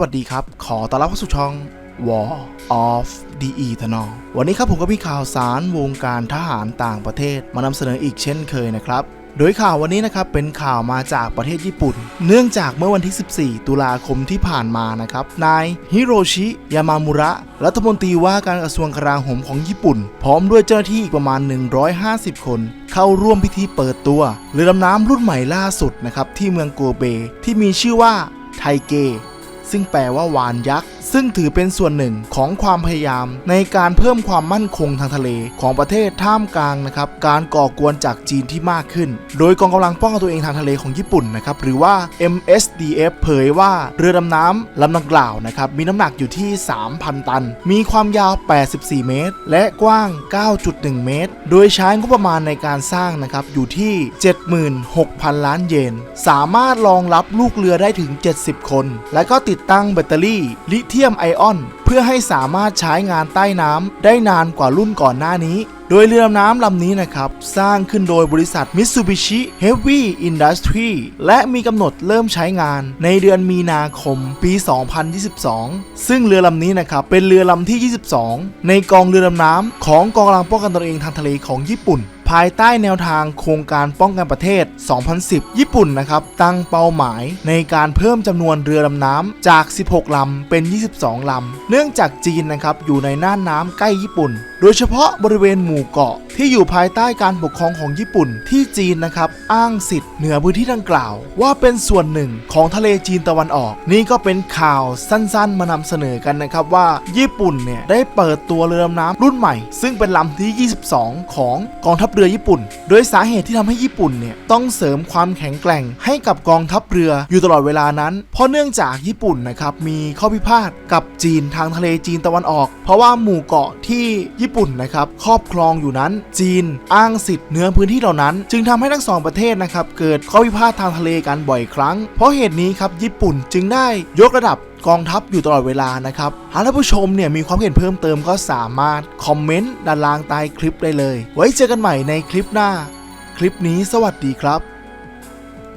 วัสดีครับ ขอต้อนรับเข้าสู่ช่อง War of the Eternal วันนี้ครับผมก็มีข่าวสารวงการทหารต่างประเทศ มานำเสนออีกเช่นเคยนะครับ โดยข่าววันนี้นะครับเป็นข่าวมาจากประเทศญี่ปุ่น เนื่องจากเมื่อวันที่ 14 ตุลาคมที่ผ่านมานะครับ นายฮิโรชิ ยามามุระ รัฐมนตรีว่าการกระทรวงกลาโหมของญี่ปุ่น พร้อมด้วยเจ้าหน้าที่อีกประมาณ 150 คนเข้าร่วมพิธีเปิดตัวเรือดำน้ำรุ่นใหม่ล่าสุดนะครับที่เมืองโกเบที่มีชื่อว่าไทเก ซึ่งแปลว่าวานยักษ์ซึ่งถือเป็นส่วนหนึ่งของความพยายามในการเพิ่มความมั่นคงทางทะเลของประเทศท่ามกลางนะครับการก่อกวนจากจีนที่มากขึ้น โดยกองกำลังป้องกันตัวเองทางทะเลของญี่ปุ่นนะครับหรือว่า MSDF เผยว่าเรือดำน้ำลำดังกล่าวนะครับมีน้ำหนักอยู่ที่ 3,000 ตัน มีความยาว 84 เมตร และกว้าง 9.1 เมตร โดยใช้งบประมาณในการสร้างนะครับอยู่ที่ 76,000 ล้านเยน สามารถรองรับลูกเรือได้ถึง 70 คน และก็ติดตั้งแบตเตอรี่ลิเธียมไอออน เพื่อให้สามารถใช้งานใต้น้ำได้นานกว่ารุ่นก่อนหน้านี้ โดยเรือดำน้ำลำนี้นะครับ สร้างขึ้นโดยบริษัท Mitsubishi Heavy Industry และมีกำหนดเริ่มใช้งานในเดือนมีนาคมปี 2022 ซึ่งเรือลำนี้นะครับ เป็นเรือลำที่ 22 ในกองเรือดำน้ำของกองกำลังป้องกันตนเองทางทะเลของญี่ปุ่น ภายใต้แนวทางโครงการป้องกันประเทศ 2010 ญี่ปุ่นนะครับตั้งเป้าหมายในการเพิ่มจำนวนเรือดำน้ำจาก 16 ลำ เป็น 22 ลำ เนื่องจากจีนนะครับอยู่ในน่านน้ำใกล้ญี่ปุ่น โดยเฉพาะบริเวณหมู่เกาะที่อยู่ภายใต้การปกครองของญี่ปุ่น ที่จีนนะครับอ้างสิทธิ์เหนือพื้นที่ดังกล่าว ว่าเป็นส่วนหนึ่งของทะเลจีนตะวันออก นี่ก็เป็นข่าวสั้นๆ มานำเสนอกันนะครับว่า ญี่ปุ่นเนี่ยได้เปิดตัวเรือดำน้ำรุ่นใหม่ ซึ่งเป็นลำที่ 22 ของกองทัพเรือญี่ปุ่น โดยสาเหตุที่ทำให้ญี่ปุ่นเนี่ยต้องเสริมความแข็งแกร่งให้กับกองทัพเรืออยู่ตลอดเวลานั้น เพราะเนื่องจากญี่ปุ่นนะครับมีข้อพิพาทกับจีนทางทะเลจีนตะวันออก เพราะว่าหมู่เกาะที่ญี่ปุ่นนะครับครอบครองอยู่นั้นจีนอ้างสิทธิ์เนื้อพื้นที่เหล่านั้น จึงทำให้ทั้งสองประเทศนะครับเกิดข้อพิพาททางทะเลกันบ่อยครั้ง เพราะเหตุนี้ครับญี่ปุ่นจึงได้ยกระดับ กองทัพอยู่ตลอดเวลานะครับหากท่านผู้ชมเนี่ยมีความเห็นเพิ่มเติมก็สามารถคอมเมนต์ด้านล่างใต้คลิปได้เลย ไว้เจอกันใหม่ในคลิปหน้า คลิปนี้สวัสดีครับ